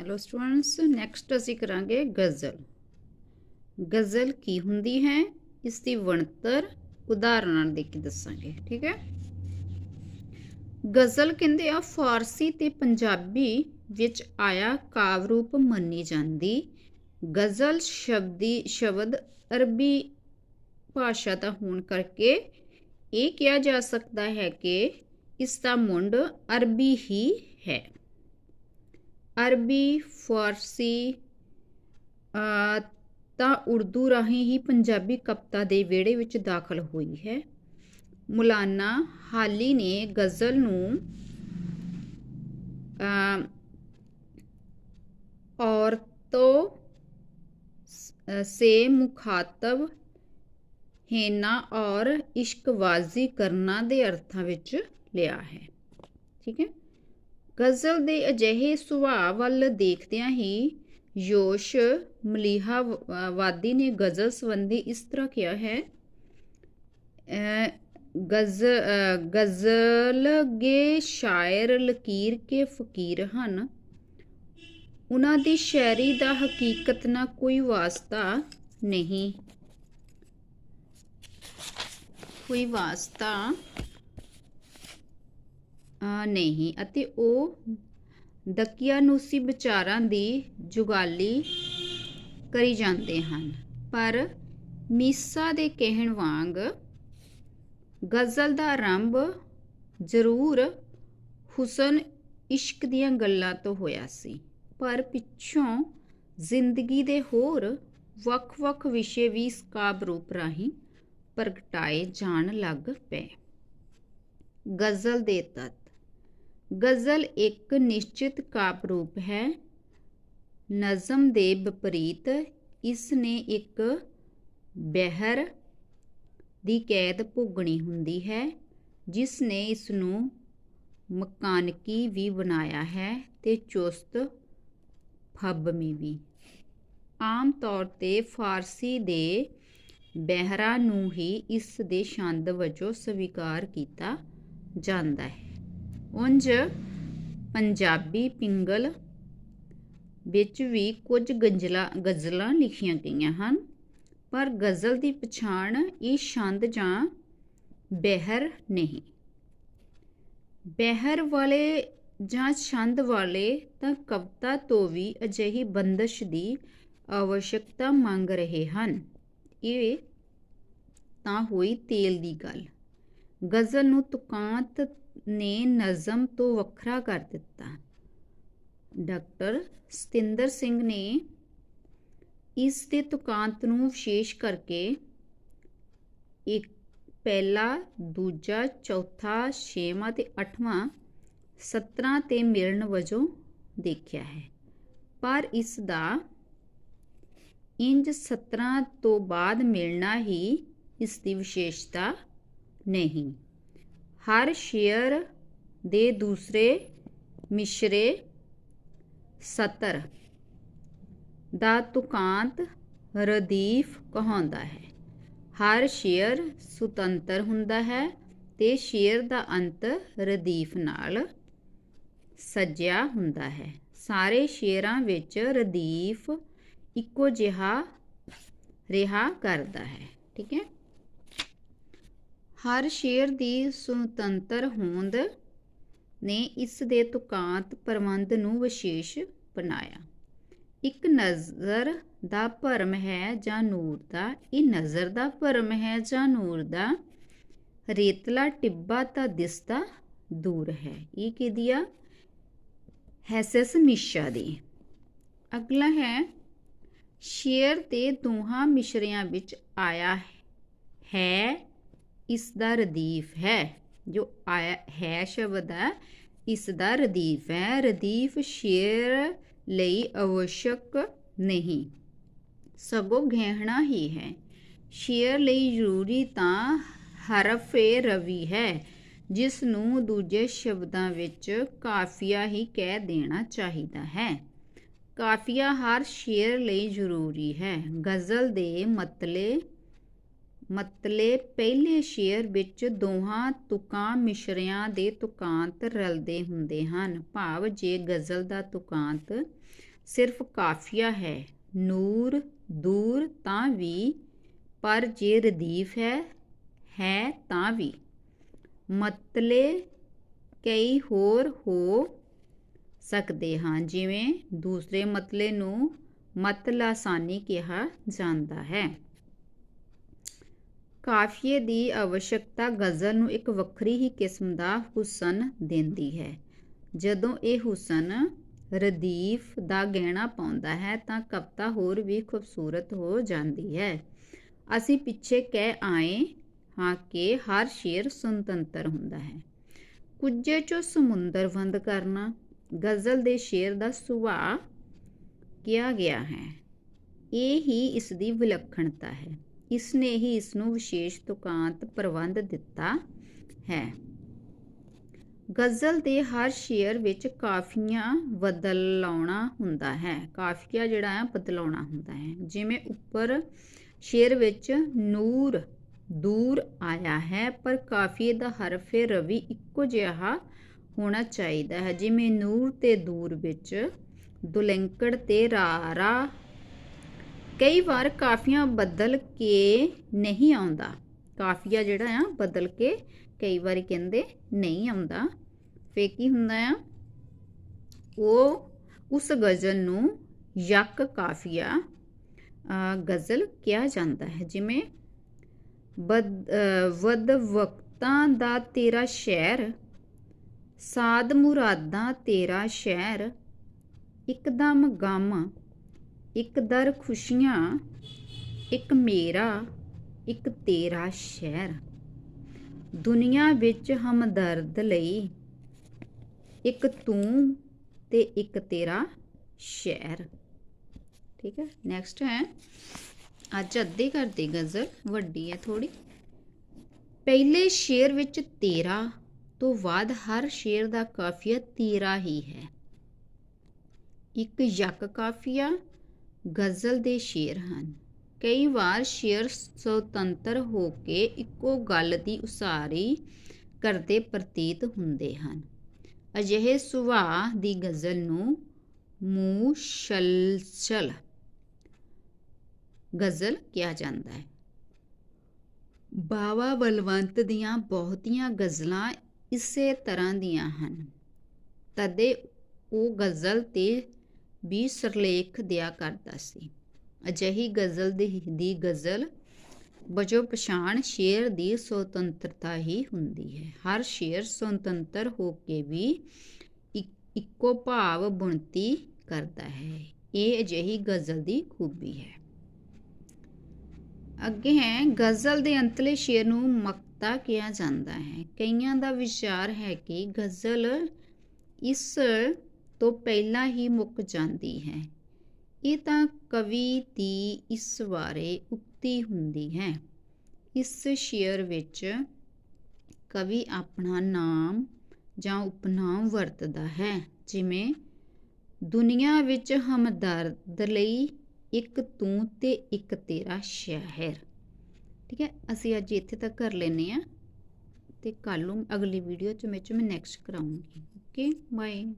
Hello students next ਅਸੀਂ ਕਰਾਂਗੇ ਗਜ਼ਲ। ਗਜ਼ਲ ਕੀ ਹੁੰਦੀ ਹੈ? ਇਸ ਦੀ ਬਣਤਰ ਉਦਾਹਰਨਾਂ ਦੇ ਕੇ ਦੱਸਾਂਗੇ, ਠੀਕ ਹੈ? ਗਜ਼ਲ ਕਹਿੰਦੇ ਆ, ਫਾਰਸੀ ਤੇ ਪੰਜਾਬੀ ਵਿੱਚ ਆਇਆ ਕਾਵ ਰੂਪ ਮੰਨੀ ਜਾਂਦੀ। ਗਜ਼ਲ ਸ਼ਬਦੀ, ਸ਼ਬਦ ਅਰਬੀ ਭਾਸ਼ਾ ਦਾ ਹੋਣ ਕਰਕੇ ਇਹ ਕਿਹਾ ਜਾ ਸਕਦਾ ਹੈ ਕਿ ਇਸ ਦਾ ਮੁੰਡ ਅਰਬੀ ਹੀ ਹੈ। ਅਰਬੀ ਫਾਰਸੀ ਤਾਂ ਉਰਦੂ ਰਾਹੀਂ ਹੀ ਪੰਜਾਬੀ ਕਵਿਤਾ ਦੇ ਵਿਹੜੇ ਵਿੱਚ ਦਾਖਲ ਹੋਈ ਹੈ। ਮੌਲਾਨਾ ਹਾਲੀ ਨੇ ਗਜ਼ਲ ਨੂੰ ਅ, ਔਰਤੋਂ ਸ- ਮੁਖਾਤਬ ਹੈਨਾ ਔਰ ਇਸ਼ਕਵਾਜ਼ੀ ਕਰਨਾ ਦੇ ਅਰਥਾਂ ਵਿੱਚ ਲਿਆ ਹੈ। ਠੀਕ ਹੈ। ਗਜ਼ਲ ਦੇ ਅਜਿਹੇ ਸੁਭਾਅ ਵੱਲ ਦੇਖਦਿਆਂ ਹੀ ਯੋਸ਼ ਮਲੀਹਾ ਵਾਦੀ ਨੇ ਗਜ਼ਲ ਸੰਬੰਧੀ ਇਸ ਤਰ੍ਹਾਂ ਕਿਹਾ ਹੈ ਅ, ਗਜ਼ ਅ, ਗਜ਼ਲ ਗੇ ਸ਼ਾਇਰ ਲਕੀਰ ਕੇ ਫਕੀਰ ਹਨ। ਉਹਨਾਂ ਦੀ ਸ਼ਾਇਰੀ ਦਾ ਹਕੀਕਤ ਨਾਲ ਕੋਈ ਵਾਸਤਾ ਨਹੀਂ। ਕੋਈ ਵਾਸਤਾ ਨਹੀਂ, ਅਤੇ ਉਹ ਦਕਿਆਨੂਸੀ ਵਿਚਾਰਾਂ ਦੀ ਜੁਗਾਲੀ ਕਰੀ ਜਾਂਦੇ ਹਨ। ਪਰ ਮੀਸਾ ਦੇ ਕਹਿਣ ਵਾਂਗ ਗਜ਼ਲ ਦਾ ਆਰੰਭ ਜ਼ਰੂਰ ਹੁਸਨ ਇਸ਼ਕ ਦੀਆਂ ਗੱਲਾਂ ਤੋਂ ਹੋਇਆ ਸੀ। ਪਰ ਪਿੱਛੋਂ ਜ਼ਿੰਦਗੀ ਦੇ ਹੋਰ ਵੱਖ-ਵੱਖ ਵਿਸ਼ੇ ਵੀ ਇਸ ਕਾਵਿ ਰੂਪ ਰਾਹੀਂ ਪ੍ਰਗਟਾਏ ਜਾਣ ਲੱਗ ਪਏ। ਗਜ਼ਲ ਦੇ ਤੱਤ ਗਜ਼ਲ ਇੱਕ ਨਿਸ਼ਚਿਤ ਕਾਵਿ ਰੂਪ ਹੈ। ਨਜ਼ਮ ਦੇ ਵਿਪਰੀਤ ਇਸ ਨੇ ਇੱਕ ਬਹਿਰ ਦੀ ਕੈਦ ਭੋਗਣੀ ਹੁੰਦੀ ਹੈ, ਜਿਸ ਨੇ ਇਸ ਨੂੰ ਮਕਾਨਕੀ ਵੀ ਬਣਾਇਆ ਹੈ ਤੇ ਚੁਸਤ ਫੱਬਮੀ ਵੀ। ਆਮ ਤੌਰ ਤੇ ਫਾਰਸੀ ਦੇ ਬਹਿਰਾ ਨੂੰ ਹੀ ਇਸ ਦੇ ਛੰਦ ਵਜੋਂ ਸਵੀਕਾਰ ਕੀਤਾ ਜਾਂਦਾ ਹੈ। ਉਂਝ ਪੰਜਾਬੀ ਪਿੰਗਲ ਵਿੱਚ ਵੀ ਕੁਝ ਗਜ਼ਲਾਂ ਗਜ਼ਲਾਂ ਲਿਖੀਆਂ ਗਈਆਂ ਹਨ, ਪਰ ਗਜ਼ਲ ਦੀ ਪਛਾਣ ਇਹ ਛੰਦ ਜਾਂ ਬਹਿਰ ਨਹੀਂ। ਬਹਿਰ ਵਾਲੇ ਜਾਂ ਛੰਦ ਵਾਲੇ ਤਾਂ ਕਵਿਤਾ ਤੋਂ ਵੀ ਅਜਿਹੀ ਬੰਦਸ਼ ਦੀ ਆਵਸ਼ਕਤਾ ਮੰਗ ਰਹੇ ਹਨ। ਇਹ ਤਾਂ ਹੋਈ ਤੇਲ ਦੀ ਗੱਲ। ਗਜ਼ਲ ਨੂੰ ਤੁਕਾਂਤ ਨੇ ਨਜ਼ਮ ਤੋਂ ਵੱਖਰਾ ਕਰ ਦਿੱਤਾ। ਡਾਕਟਰ ਸਤਿੰਦਰ ਸਿੰਘ ਨੇ ਇਸ ਦੇ ਤੁਕਾਂਤ ਨੂੰ ਵਿਸ਼ੇਸ਼ ਕਰਕੇ ਇੱਕ ਪਹਿਲਾ, ਦੂਜਾ, ਚੌਥਾ, ਛੇਵਾਂ ਤੇ ਅੱਠਵਾਂ ਸਤਰਾਂ ਤੇ ਮਿਲਣ ਵਜੋਂ ਦੇਖਿਆ ਹੈ। ਪਰ ਇਸ ਦਾ ਇੰਜ ਸਤਰਾਂ ਤੋਂ ਬਾਅਦ ਮਿਲਣਾ ਹੀ ਇਸ ਦੀ ਵਿਸ਼ੇਸ਼ਤਾ ਨਹੀਂ। ਹਰ ਸ਼ੇਅਰ ਦੇ ਦੂਸਰੇ ਮਿਸ਼ਰੇ ਸਤਰ ਦਾ ਤੁਕਾਂਤ ਰਦੀਫ ਕਹਾਉਂਦਾ ਹੈ। ਹਰ ਸ਼ੇਅਰ ਸੁਤੰਤਰ ਹੁੰਦਾ ਹੈ ਤੇ ਸ਼ੇਅਰ ਦਾ ਅੰਤ ਰਦੀਫ ਨਾਲ ਸਜਿਆ ਹੁੰਦਾ ਹੈ। ਸਾਰੇ ਸ਼ੇਅਰਾਂ ਵਿੱਚ ਰਦੀਫ ਇੱਕੋ ਜਿਹਾ ਰਿਹਾ ਕਰਦਾ ਹੈ, ਠੀਕ ਹੈ। ਹਰ ਸ਼ੇਰ ਦੀ ਸੁਤੰਤਰ ਹੋਂਦ ਨੇ ਇਸ ਦੇ ਤੁਕਾਂਤ ਪ੍ਰਬੰਧ ਨੂੰ ਵਿਸ਼ੇਸ਼ ਬਣਾਇਆ। ਇੱਕ ਨਜ਼ਰ ਦਾ ਭਰਮ ਹੈ ਜਾਂ ਨੂਰ ਦਾ, ਇਹ ਨਜ਼ਰ ਦਾ ਭਰਮ ਹੈ ਜਾਂ ਨੂਰ ਦਾ? ਰੇਤਲਾ ਟਿੱਬਾ ਤਾਂ ਦਿਸਦਾ ਦੂਰ ਹੈ। ਇਹ ਕਿਹਦੀ ਆ ਹੈਸਸ ਮਿਸ਼ਾ ਦੀ। ਅਗਲਾ ਹੈ, ਸ਼ੇਰ ਤੇ ਦੋਹਾਂ ਮਿਸ਼ਰਿਆਂ ਵਿੱਚ ਆਇਆ ਹੈ ਇਸ ਦਾ ਰਦੀਫ ਹੈ। ਜੋ ਆਇਆ ਹੈ ਸ਼ਬਦ ਹੈ, ਇਸ ਦਾ ਰਦੀਫ ਹੈ। ਰਦੀਫ ਸ਼ੇਰ ਲਈ ਅਵਸ਼ਕ ਨਹੀਂ, ਸਗੋਂ ਗਹਿਣਾ ਹੀ ਹੈ। ਸ਼ੇਰ ਲਈ ਜ਼ਰੂਰੀ ਤਾਂ ਹਰਫੇ ਰਵੀ ਹੈ ਜਿਸ ਨੂੰ ਦੂਜੇ ਸ਼ਬਦਾਂ ਵਿੱਚ ਕਾਫੀਆ ਹੀ ਕਹਿ ਦੇਣਾ ਚਾਹੀਦਾ ਹੈ। ਕਾਫੀਆ ਹਰ ਸ਼ੇਰ ਲਈ ਜ਼ਰੂਰੀ ਹੈ। ਗਜ਼ਲ ਦੇ ਮਤਲੇ ਮਤਲੇ ਪਹਿਲੇ ਸ਼ੇਅਰ ਵਿੱਚ ਦੋਹਾਂ ਤੁਕਾਂ ਮਿਸ਼ਰਿਆਂ ਦੇ ਤੁਕਾਂਤ ਰਲਦੇ ਹੁੰਦੇ ਹਨ। ਭਾਵ ਜੇ ਗਜ਼ਲ ਦਾ ਤੁਕਾਂਤ ਸਿਰਫ ਕਾਫੀਆ ਹੈ, ਨੂਰ, ਦੂਰ ਤਾਂ ਵੀ, ਪਰ ਜੇ ਰਦੀਫ ਹੈ ਹੈ ਤਾਂ ਵੀ। ਮਤਲੇ ਕਈ ਹੋਰ ਹੋ ਸਕਦੇ ਹਾਂ, ਜਿਵੇਂ ਦੂਸਰੇ ਮਤਲੇ ਨੂੰ ਮਤਲਾਸਾਨੀ ਕਿਹਾ ਜਾਂਦਾ ਹੈ। ਕਾਫੀਏ ਦੀ ਆਵਸ਼ਕਤਾ ਗਜ਼ਲ ਨੂੰ ਇੱਕ ਵੱਖਰੀ ਹੀ ਕਿਸਮ ਦਾ ਹੁਸਨ ਦਿੰਦੀ ਹੈ। ਜਦੋਂ ਇਹ ਹੁਸਨ ਰਦੀਫ ਦਾ ਗਹਿਣਾ ਪਾਉਂਦਾ ਹੈ ਤਾਂ ਕਵਿਤਾ ਹੋਰ ਵੀ ਖੂਬਸੂਰਤ ਹੋ ਜਾਂਦੀ ਹੈ। ਅਸੀਂ ਪਿੱਛੇ ਕਹਿ ਆਏ ਹਾਂ ਕਿ ਹਰ ਸ਼ੇਰ ਸੁਤੰਤਰ ਹੁੰਦਾ ਹੈ। ਕੁਝੇ ਚੋਂ ਸਮੁੰਦਰ ਵੰਦ ਕਰਨਾ, ਗਜ਼ਲ ਦੇ ਸ਼ੇਰ ਦਾ ਸੁਭਾਅ ਕਿਹਾ ਗਿਆ ਹੈ। ਇਹ ਹੀ ਇਸ ਦੀ ਵਿਲੱਖਣਤਾ ਹੈ। ਇਸ ਨੇ ਹੀ ਇਸ ਨੂੰ ਵਿਸ਼ੇਸ਼ ਤੁਕਾਂਤ ਪ੍ਰਬੰਧ ਦਿੱਤਾ ਹੈ। ਗਜ਼ਲ ਦੇ ਹਰ ਸ਼ੇਰ ਵਿੱਚ ਕਾਫੀਆਂ ਬਦਲਾਉਣਾ ਹੁੰਦਾ ਹੈ। ਕਾਫੀਆ ਜਿਹੜਾ ਹੈ, ਬਦਲਾਉਣਾ ਹੁੰਦਾ ਹੈ। ਜਿਵੇਂ ਉੱਪਰ ਸ਼ੇਰ ਵਿੱਚ ਨੂਰ, ਦੂਰ ਆਇਆ ਹੈ, ਪਰ ਕਾਫੀਏ ਦਾ ਹਰਫ ਰਵੀ, ਇੱਕੋ ਜਿਹਾ ਹੋਣਾ ਚਾਹੀਦਾ ਹੈ। ਜਿਵੇਂ ਨੂਰ ਤੇ ਦੂਰ ਵਿੱਚ ਦੁਲੰਕੜ ਤੇ ਰਾਰਾ ਕਈ ਵਾਰ ਕਾਫੀਆਂ ਬਦਲ ਕੇ ਨਹੀਂ ਆਉਂਦਾ। ਕਾਫੀਆ ਜਿਹੜਾ ਆ, ਬਦਲ ਕੇ ਕਈ ਵਾਰੀ ਕਹਿੰਦੇ ਨਹੀਂ ਆਉਂਦਾ। ਫੇ ਕੀ ਹੁੰਦਾ ਆ? ਉਹ ਉਸ ਗਜ਼ਲ ਨੂੰ ਯਕ ਕਾਫੀਆ ਗਜ਼ਲ ਕਿਹਾ ਜਾਂਦਾ ਹੈ। ਜਿਵੇਂ, ਬਦ ਵਦ ਵਕਤਾਂ ਦਾ ਤੇਰਾ ਸ਼ਹਿਰ ਸਾਦ ਮੁਰਾਦਾਂ ਤੇਰਾ ਸ਼ਹਿਰ, ਇੱਕਦਮ ਗਮ ਇੱਕ ਦਰ ਖੁਸ਼ੀਆਂ, ਇੱਕ ਮੇਰਾ, ਇੱਕ ਤੇਰਾ ਸ਼ਹਿਰ। ਦੁਨੀਆ ਵਿੱਚ ਹਮਦਰਦ ਲਈ ਇੱਕ ਤੂੰ ਤੇ ਇੱਕ ਤੇਰਾ ਸ਼ਹਿਰ। ਠੀਕ ਹੈ ਨੈਕਸਟ ਹੈ। ਅੱਜ ਅੱਧੇ ਘਰ ਦੀ ਗਜ਼ਲ, ਵੱਡੀ ਹੈ ਥੋੜੀ ਪਹਿਲੇ ਸ਼ੇਰ ਵਿੱਚ ਤੇਰਾ ਤੋਂ ਬਾਅਦ ਹਰ ਸ਼ੇਰ ਦਾ ਕਾਫੀਆ ਤੇਰਾ ਹੀ ਹੈ। ਇੱਕ ਯਕ ਕਾਫੀਆ ਗਜ਼ਲ ਦੇ ਸ਼ੇਰ ਹਨ। ਕਈ ਵਾਰ ਸ਼ੇਰ ਸੁਤੰਤਰ ਹੋ ਕੇ ਇੱਕੋ ਗੱਲ ਦੀ ਉਸਾਰੀ ਕਰਦੇ ਪ੍ਰਤੀਤ ਹੁੰਦੇ ਹਨ। ਅਜਿਹੇ ਸੁਭਾਅ ਦੀ ਗਜ਼ਲ ਨੂੰ ਮੂਸ਼ਲਸ਼ਲ ਗਜ਼ਲ ਕਿਹਾ ਜਾਂਦਾ ਹੈ। ਬਾਵਾ ਬਲਵੰਤ ਦੀਆਂ ਬਹੁਤੀਆਂ ਗਜ਼ਲਾਂ ਇਸੇ ਤਰ੍ਹਾਂ ਦੀਆਂ ਹਨ। ਤਦੇ ਉਹ ਗਜ਼ਲ ਤੇ ਵੀ ਸਰਲੇਖ ਦਿਆ ਕਰਦਾ ਸੀ। ਅਜਿਹੀ ਗਜ਼ਲ ਦੀ ਦੀ ਗਜ਼ਲ ਵਜੋਂ ਪਛਾਣ ਸ਼ੇਰ ਦੀ ਸੁਤੰਤਰਤਾ ਹੀ ਹੁੰਦੀ ਹੈ। ਹਰ ਸ਼ੇਰ ਸੁਤੰਤਰ ਹੋ ਕੇ ਵੀ ਇੱਕੋ ਭਾਵ ਬੁਣਤੀ ਕਰਦਾ ਹੈ। ਇਹ ਅਜਿਹੀ ਗਜ਼ਲ ਦੀ ਖੂਬੀ ਹੈ। ਅੱਗੇ ਹੈ, ਗਜ਼ਲ ਦੇ ਅੰਤਲੇ ਸ਼ੇਰ ਨੂੰ ਮਕਤਾ ਕਿਹਾ ਜਾਂਦਾ ਹੈ। ਕਈਆਂ ਦਾ ਵਿਚਾਰ ਹੈ ਕਿ ਗਜ਼ਲ ਇਸ ਤੋਂ ਪਹਿਲਾਂ ਹੀ ਮੁੱਕ ਜਾਂਦੀ ਹੈ। ਇਹ ਤਾਂ ਕਵੀ ਦੀ ਇਸ ਬਾਰੇ ਉਕਤੀ ਹੁੰਦੀ ਹੈ। ਇਸ ਸ਼ੇਅਰ ਵਿੱਚ ਕਵੀ ਆਪਣਾ ਨਾਮ ਜਾਂ ਉਪਨਾਮ ਵਰਤਦਾ ਹੈ, ਜਿਵੇਂ, ਦੁਨੀਆ ਵਿੱਚ ਹਮਦਰਦ ਲਈ ਇੱਕ ਤੂੰ ਤੇ ਇੱਕ ਤੇਰਾ ਸ਼ਹਿਰ। ਠੀਕ ਹੈ, ਅਸੀਂ ਅੱਜ ਇੱਥੇ ਤੱਕ ਕਰ ਲੈਨੇ ਆ ਤੇ ਕੱਲ ਨੂੰ ਅਗਲੀ ਵੀਡੀਓ ਚ ਮੈਂ ਚ ਮੈਂ ਨੈਕਸਟ ਕਰਾਉਂਗੀ। Okay bye